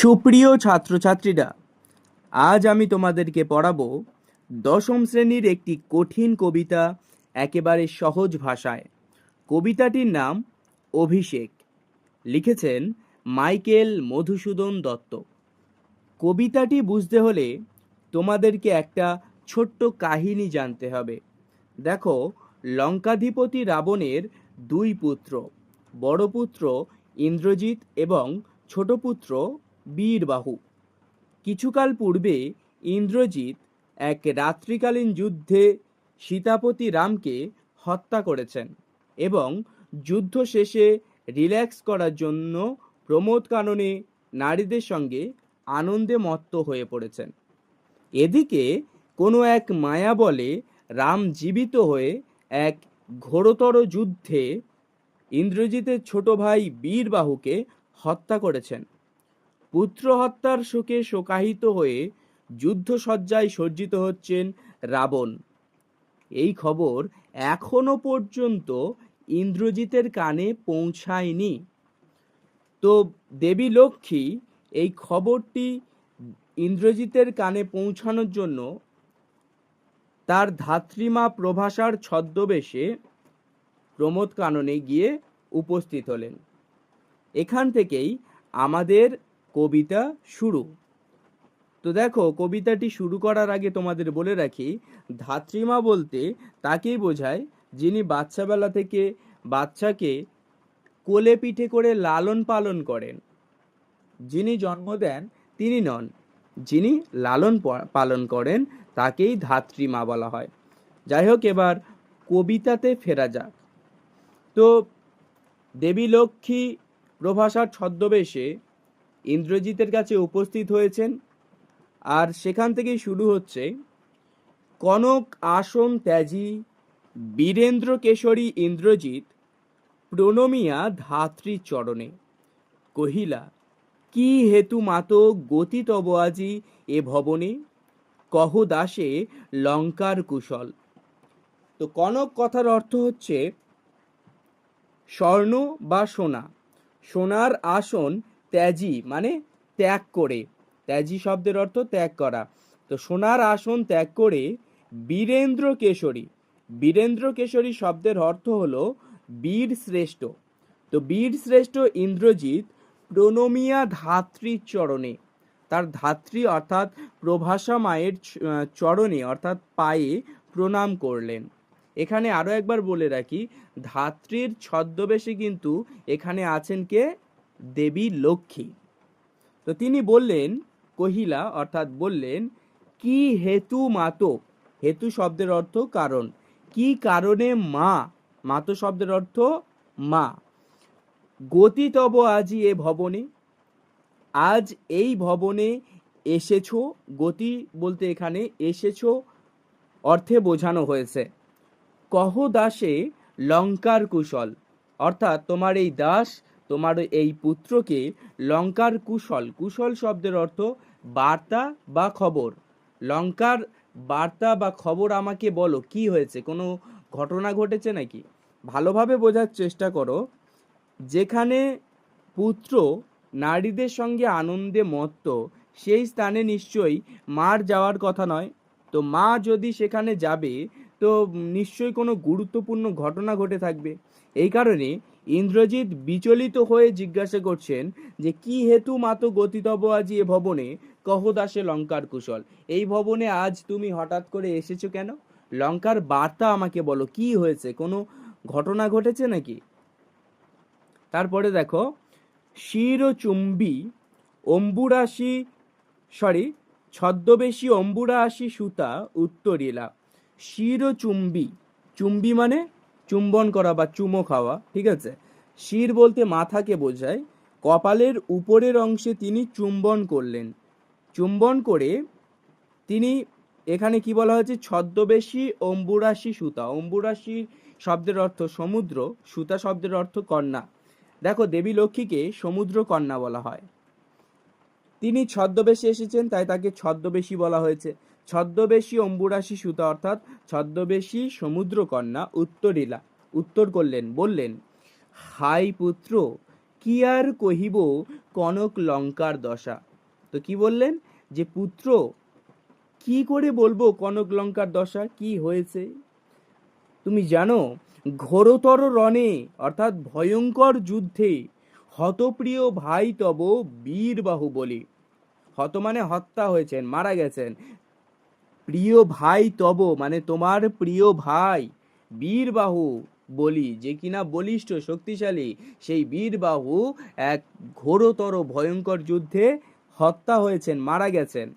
সুপ্রিয় ছাত্রছাত্রীরা, আজ আমি তোমাদেরকে পড়াবো দশম শ্রেণির একটি কঠিন কবিতা একেবারে সহজ ভাষায়। কবিতাটির নাম অভিষেক। লিখেছেন মাইকেল মধুসূদন দত্ত। কবিতাটি বুঝতে হলে তোমাদেরকে একটা ছোট্ট কাহিনী জানতে হবে। দেখো, লঙ্কাধিপতি রাবণের দুই পুত্র, বড় পুত্র ইন্দ্রজিৎ এবং ছোট পুত্র বীরবাহু। কিছুকাল পূর্বে ইন্দ্রজিৎ এক রাত্রিকালীন যুদ্ধে সীতাপতি রামকে হত্যা করেছেন এবং যুদ্ধ শেষে রিল্যাক্স করার জন্য প্রমোদ কাননে নারীদের সঙ্গে আনন্দে মত্ত হয়ে পড়েছেন। এদিকে কোনো এক মায়া বলে রাম জীবিত হয়ে এক ঘোরতর যুদ্ধে ইন্দ্রজিতের ছোট ভাই বীরবাহুকে হত্যা করেছেন। পুত্র হত্যার শোকে শোকাহিত হয়ে যুদ্ধসজ্জায় সজ্জিত হচ্ছেন রাবণ। এই খবর এখনও পর্যন্ত ইন্দ্রজিতের কানে পৌঁছায়নি। তো দেবী লক্ষ্মী, এই খবরটি ইন্দ্রজিতের কানে পৌঁছানোর জন্য তার ধাত্রীমা প্রভাষার ছদ্মবেশে প্রমোদ কাননে গিয়ে উপস্থিত হলেন। এখান থেকেই আমাদের কবিতা শুরু। তো দেখো, কবিতাটি শুরু করার আগে তোমাদের বলে রাখি, ধাত্রীমা বলতে তাকেই বোঝায় যিনি বাচ্চাবেলা থেকে বাচ্চাকে কোলে পিঠে করে লালন পালন করেন। যিনি জন্ম দেন, তিনি নন। যিনি লালন পালন করেন, তাকেই ধাত্রীমা বলা হয়। যাই হোক, এবার কবিতাতে ফেরা যাক। তো দেবী লক্ষ্মী প্রভাষার ছদ্মবেশে ইন্দ্রজিতের কাছে উপস্থিত হয়েছেন। আর সেখান থেকেই শুরু হচ্ছে কনক, আসন ত্যাজি, বীরেন্দ্র কেশরী, ইন্দ্রজিৎ, প্রণমিয়া, ধাত্রী চরণে। কহিলা, কি হেতু মাত গতি তব আজি এ ভবনে? কহ দাসে লঙ্কার কুশল। তো কনক কথার অর্থ হচ্ছে স্বর্ণ বা সোনা। সোনার আসন ত্যাজি মানে ত্যাগ করে। ত্যাজি শব্দের অর্থ ত্যাগ করা। তো সোনার আসন ত্যাগ করে বীরেন্দ্র কেশরী। বীরেন্দ্র কেশরী শব্দের অর্থ হলো বীর শ্রেষ্ঠ। তো বীর শ্রেষ্ঠ ইন্দ্রজিৎ প্রণমিয়া ধাত্রীর চরণে। তার ধাত্রী অর্থাৎ প্রভাষা মায়ের চরণে অর্থাৎ পায়ে প্রণাম করলেন। এখানে আরও একবার বলে রাখি, ধাত্রীর ছদ্মবেশে কিন্তু এখানে আছেন কে? দেবী লক্ষ্মী। তো তিনি বললেন, কহিলা, অর্থাৎ বললেন, কি হেতু মাতো? হেতু শব্দের অর্থ কারণ। কি কারণে মা? মাতো শব্দের অর্থ মা। গতি তব আজি এ ভবনে। আজ এই ভবনে এসেছ। গতি বলতে এখানে এসেছ, অর্থে বোঝানো হয়েছে। কহ দাসে লঙ্কার কুশল। অর্থাৎ তোমার এই দাস তোমার এই পুত্রকে লঙ্কার কুশল কুশল শব্দের অর্থ বার্তা বা খবর। লঙ্কার বার্তা বা খবর আমাকে বলো, কি হয়েছে? কোনো ঘটনা ঘটেছে নাকি? ভালোভাবে বোঝার চেষ্টা করো। যেখানে পুত্র নারীদের সঙ্গে আনন্দে মত্ত, সেই স্থানে নিশ্চয়ই মার যাওয়ার কথা নয়। তো মা যদি সেখানে যাবে, তো নিশ্চয়ই কোনো গুরুত্বপূর্ণ ঘটনা ঘটে থাকবে। এই কারণে ইন্দ্রজিৎ বিচলিত হয়ে জিজ্ঞাসা করছেন যে, কি হেতু মাত গতিতব আজি এ ভবনে? কহ দাসে লঙ্কার কুশল। এই ভবনে আজ তুমি হঠাৎ করে এসেছ কেন? লঙ্কার বার্তা আমাকে বলো, কি হয়েছে? কোনো ঘটনা ঘটেছে নাকি? তারপরে দেখো, শিরচুম্বী অম্বুরাশি সরি ছদ্মবেশী অম্বুরাশি সুতা উত্তরিলা। শিরচুম্বী, চুম্বি মানে? চুম্বন করা বা চুমো খাওয়া, ঠিক আছে? শির বলতে মাথাকে বোঝায়। কপালের উপরের অংশে তিনি চুম্বন করলেন। চুম্বন করে তিনি এখানে কি বলা হয়েছে? ছদ্মবেশী অম্বুরাশি সুতা। অম্বুরাশি শব্দের অর্থ সমুদ্র, সুতা শব্দের অর্থ কন্যা। দেখো, দেবী লক্ষ্মীকে সমুদ্র কন্যা বলা হয়। তিনি ছদ্মবেশে এসেছেন, তাই তাকে ছদ্মবেশী বলা হয়েছে। ছদ্মবেশী অম্বুরাশি সুতা অর্থাৎ ছদ্মবেশী সমুদ্র কন্যা উত্তরিলা, উত্তর করলেন, বললেন, হাই পুত্র, কি আর কহিব কনক লঙ্কার দশা? তো কি বললেন? যে পুত্র, কি করে বলব কনক লঙ্কার দশা? কি হয়েছে? তুমি জানো, ঘোরতর রণে, অর্থাৎ ভয়ঙ্কর যুদ্ধে, হতপ্রিয় ভাই তব বীরবাহু বলি। হত মানে হত্যা হয়েছেন, মারা গেছেন। প্রিয় ভাই তব মানে তোমার প্রিয় ভাই। বীরবাহু বলি, যে কিনা বলিষ্ঠ শক্তিশালী, সেই বীরবাহু এক ঘোরতর ভয়ঙ্কর যুদ্ধে হত্যা হয়েছেন, মারা গেছেন।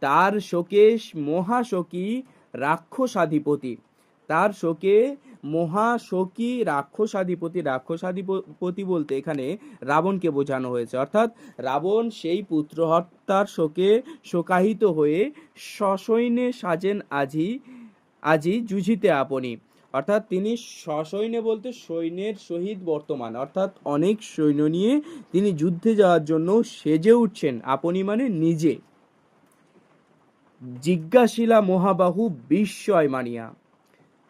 তার শোকেশ মহাশোকী রাক্ষসাধিপতি। তার শোকে মহাশোকী রাক্ষসাধিপতি রাক্ষসাধিপতি বলতে এখানে রাবণকে বোঝানো হয়েছে। অর্থাৎ রাবণ সেই পুত্র হত্যার শোকে শোকাহিত হয়ে সসৈন্যে সাজেন আজি আজি যুঝিতে আপনি। অর্থাৎ তিনি সসৈন্যে বলতে সৈন্যের সহিত বর্তমান। অর্থাৎ অনেক সৈন্য নিয়ে তিনি যুদ্ধে যাওয়ার জন্য সেজে উঠছেন। আপনি মানে নিজে। জিজ্ঞাসিলা মহাবাহু বিস্ময় মানিয়া।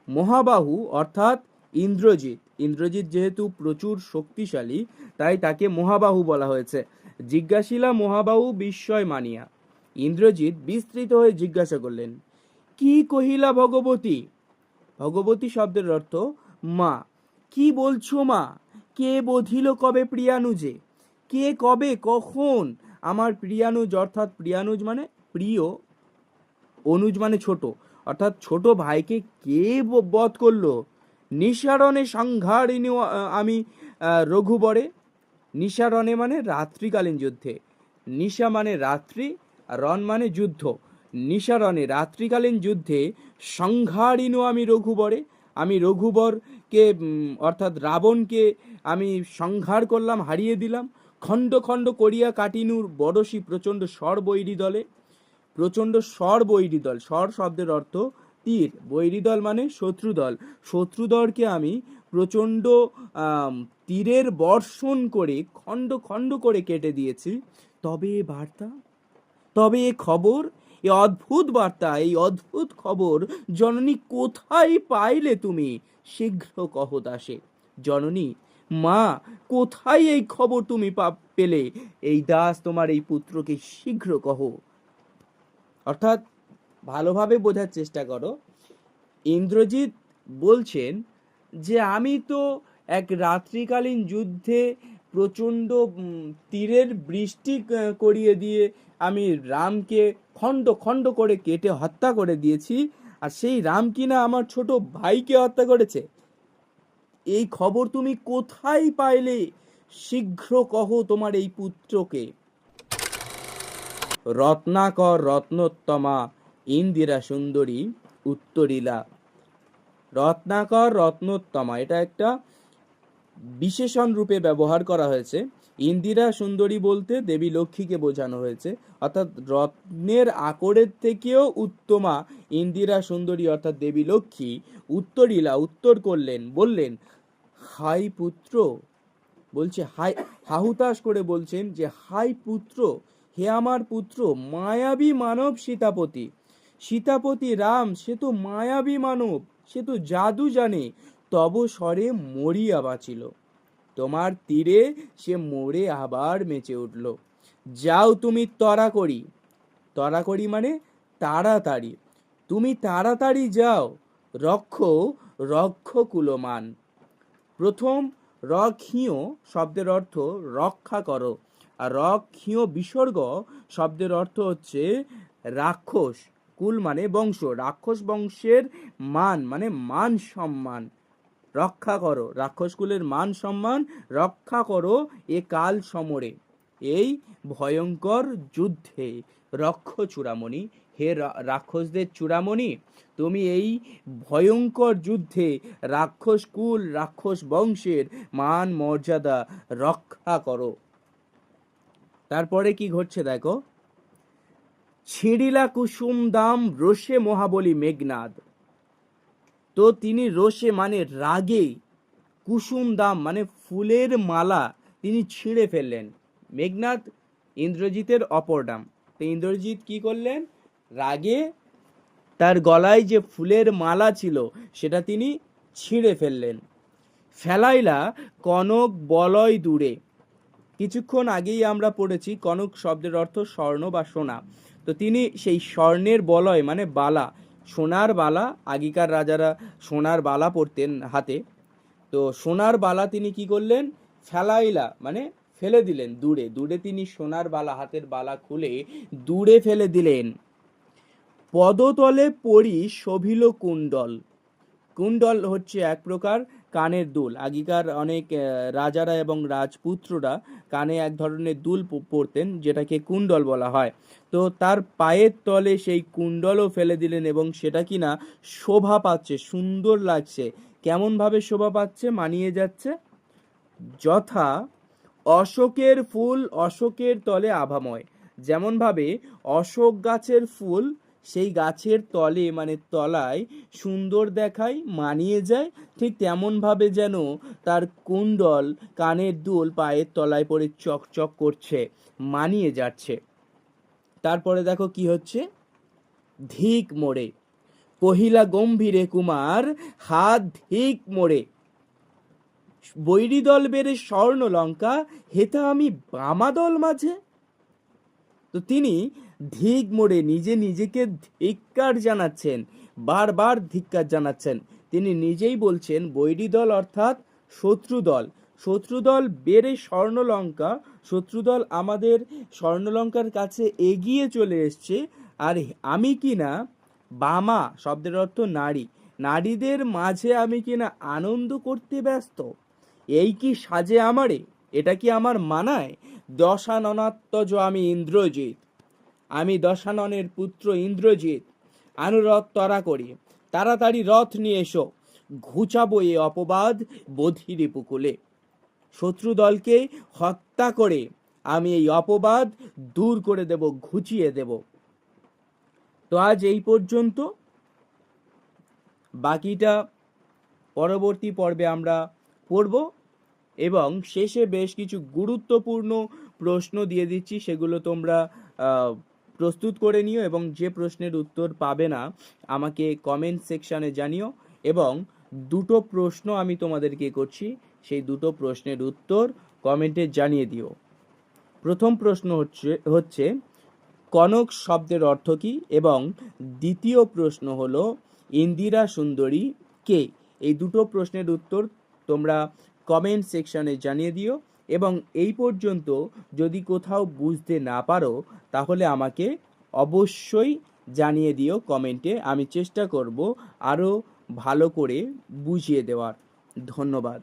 মহাবাহু অর্থাৎ ইন্দ্রজিৎ। ইন্দ্রজিৎ যেহেতু প্রচুর শক্তিশালী, তাই তাকে মহাবাহু বলা হয়েছে। জিজ্ঞাসিলা মহাবাহু বিস্ময় মানিয়া। ইন্দ্রজিৎ বিস্তৃত হয়ে জিজ্ঞাসা করলেন, কি কহিলা ভগবতী? ভগবতী শব্দের অর্থ, মা। কি বলছো মা? কে বধিল কবে প্রিয়ানুজে? কে কবে, কখন? আমার প্রিয়ানুজ অর্থাৎ প্রিয়ানুজ মানে প্রিয়, অনুজ মানে ছোট। অর্থাৎ ছোট ভাইকে কে বধ করল? নিসারণে সংহারিণী আ- আমি রঘুবরে। নিসারণে মানে রাত্রিকালীন যুদ্ধে। নিশা মানে রাত্রি রণ মানে যুদ্ধ। নিসারণে রাত্রিকালীন যুদ্ধে সংহারিণু আমি রঘুবরে। আমি রঘুবরকে অর্থাৎ রাবণকে আমি সংহার করলাম, হারিয়ে দিলাম। খণ্ড খণ্ড করিয়া কাটিনুর বড়শি প্রচণ্ড স্বর বৈরী দলে। প্রচণ্ড স্বর বৈরী দল। স্বর শব্দের অর্থ তীর। বৈরী দল মানে শত্রু দল। শত্রু দলকে আমি প্রচণ্ড তীরের বর্ষণ করে খণ্ড খণ্ড করে কেটে দিয়েছি। তবে এ বার্তা? তবে এ খবর? এ অদ্ভুত বার্তা। এই অদ্ভুত খবর জননী কোথায় পাইলে তুমি? শীঘ্র কহ দাসে। জননী, মা, কোথায় এই খবর তুমি পেলে? এই দাস তোমার এই পুত্রকে শীঘ্র কহ। অর্থাৎ ভালোভাবে বোঝার চেষ্টা করো। ইন্দ্রজিৎ বলছেন যে, আমি তো এক রাত্রিকালীন যুদ্ধে প্রচণ্ড তীরের বৃষ্টি করিয়ে দিয়ে আমি রামকে খণ্ড খণ্ড করে কেটে হত্যা করে দিয়েছি, আর সেই রাম কিনা আমার ছোট ভাইকে হত্যা করেছে? এই খবর তুমি কোথায় পাইলে? শীঘ্র কহ তোমার এই পুত্রকে। রত্নাকর রত্নোত্তমা ইন্দিরা সুন্দরী উত্তরিলা। রত্নাকর রত্নোত্তমা, এটা একটা বিশেষণ রূপে ব্যবহার করা হয়েছে। ইন্দিরা সুন্দরী বলতে দেবী লক্ষ্মীকে বোঝানো হয়েছে। অর্থাৎ রত্নের আকরের থেকেও উত্তমা ইন্দিরা সুন্দরী, অর্থাৎ দেবী লক্ষ্মী উত্তরিলা, উত্তর করলেন, বললেন, হাই পুত্র, বলছে, হাই হাহুতাশ করে বলছেন যে, হাই পুত্র হে আমার পুত্র, মায়াবী মানব সীতাপতি। সীতাপতি রাম, সে তো মায়াবী মানব, সে তো জাদু জানে, তব স্বরে মরিয়া বাঁচিল। তোমার তীরে সে মরে আবার মেচে উঠল। যাও তুমি তরা করি তরা করি মানে তাড়াতাড়ি। তুমি তাড়াতাড়ি যাও। রক্ষ রক্ষ কুলমান প্রথম রক্ষীয় শব্দের অর্থ রক্ষা করো। আর রক্ষীয় বিসর্গ শব্দের অর্থ হচ্ছে রাক্ষস, কুল মানে বংশ। রাক্ষস বংশের মান মানে মান সম্মান। রক্ষা করো, রাক্ষস কুলের মান সম্মান, রক্ষা করো এ কাল সমরে। এই ভয়ঙ্কর যুদ্ধে রক্ষ চূড়ামণি, হে রাক্ষসদের চূড়ামণি, তুমি এই ভয়ঙ্কর যুদ্ধে রাক্ষস কুল, রাক্ষস বংশের মান, মর্যাদা রক্ষা করো। তারপরে কি ঘটছে দেখো? ছিঁড়িলা কুসুম দাম রোষে মহাবলী মেঘনাদ। তো তিনি রোষে মানে রাগে, কুসুম দাম মানে ফুলের মালা তিনি ছিঁড়ে ফেললেন। মেঘনাদ ইন্দ্রজিতের অপর নাম। তো ইন্দ্রজিৎ কি করলেন? রাগে তার গলায় যে ফুলের মালা ছিল সেটা তিনি ছিঁড়ে ফেললেন। ফেলাইলা কনক বলয় দূরে। কিছুক্ষণ আগেই আমরা পড়েছি কনক শব্দের অর্থ স্বর্ণ বা সোনা। তো তিনি সেই স্বর্ণের বলয় মানে বালা, সোনার বালা, আগেকার রাজারা সোনার বালা পরতেন হাতে। তো সোনার বালা তিনি কি করলেন? ফেলাইলা মানে ফেলে দিলেন দূরে। দূরে তিনি সোনার বালা, হাতের বালা খুলে দূরে ফেলে দিলেন। পদতলে পড়ি শোভিল কুণ্ডল। কুণ্ডল হচ্ছে এক প্রকার কানের দুল। আগেকার অনেক রাজারা এবং রাজপুত্ররা কানে এক ধরনের দুল পরতেন, যেটাকে কুণ্ডল বলা হয়। তো তার পায়ের তলে সেই কুণ্ডলও ফেলে দিলেন এবং সেটা কিনা শোভা পাচ্ছে, সুন্দর লাগছে। কেমনভাবে শোভা পাচ্ছে মানিয়ে যাচ্ছে? যথা অশোকের ফুল অশোকের তলে আভাময়। যেমনভাবে অশোক গাছের ফুল সেই গাছের তলে মানে তলায় সুন্দর দেখায়, মানিয়ে যায়, ঠিক তেমনভাবে যেন তার কুণ্ডল, কানের দুল পায়ের তলায় পড়ে চকচক করছে, মানিয়ে যাচ্ছে। তারপরে দেখো কি হচ্ছে? ধিক মোড়ে। কহিলা গম্ভীরে কুমার, হাত ধিক মোড়ে। বৈরী দল বেড়ে স্বর্ণ লঙ্কা হেতা আমি বামাদল মাঝে। তো তিনি ধিক মোড়ে নিজে নিজেকে ধিক্কার জানাচ্ছেন, বারবার ধিক্কার জানাচ্ছেন। তিনি নিজেই বলছেন, বৈরী দল অর্থাৎ শত্রু দল। শত্রু দল বেড়ে স্বর্ণলঙ্কা, শত্রু দল আমাদের স্বর্ণলঙ্কার কাছে এগিয়ে চলে এসছে। আর আমি কি না? বামা শব্দের অর্থ নারী। নারীদের মাঝে আমি কিনা আনন্দ করতে ব্যস্ত? এই কি সাজে আমারে? এটা কি আমার মানায়? দশাননাত্মজ আমি ইন্দ্রজিৎ। আমি দশাননের পুত্র ইন্দ্রজিৎ। আনুরথ তরা করি, তাড়াতাড়ি রথ নিয়ে এসো। ঘুচাবো এ অপবাদ বধির উপকূলে শত্রু দলকে হত্যা করে আমি এই অপবাদ দূর করে দেব, ঘুচিয়ে দেব। তো আজ এই পর্যন্ত। বাকিটা পরবর্তী পর্বে আমরা পড়ব। এবং শেষে বেশ কিছু গুরুত্বপূর্ণ প্রশ্ন দিয়ে দিচ্ছি, সেগুলো তোমরা প্রস্তুত করে নিও এবং যে প্রশ্নের উত্তর পাবে না, আমাকে কমেন্ট সেকশানে জানিও এবং দুটো প্রশ্ন আমি তোমাদেরকে করছি, সেই দুটো প্রশ্নের উত্তর কমেন্টে জানিয়ে দিও। প্রথম প্রশ্ন হচ্ছে হচ্ছে কনক শব্দের অর্থ কী? এবং দ্বিতীয় প্রশ্ন হলো, ইন্দিরা সুন্দরী কে? এই দুটো প্রশ্নের উত্তর তোমরা কমেন্ট সেকশনে জানিয়ে দিও এবং এই পর্যন্ত যদি কোথাও বুঝতে না পারো, তাহলে আমাকে অবশ্যই জানিয়ে দিও কমেন্টে আমি চেষ্টা করব আরও ভালো করে বুঝিয়ে দেওয়ার। ধন্যবাদ।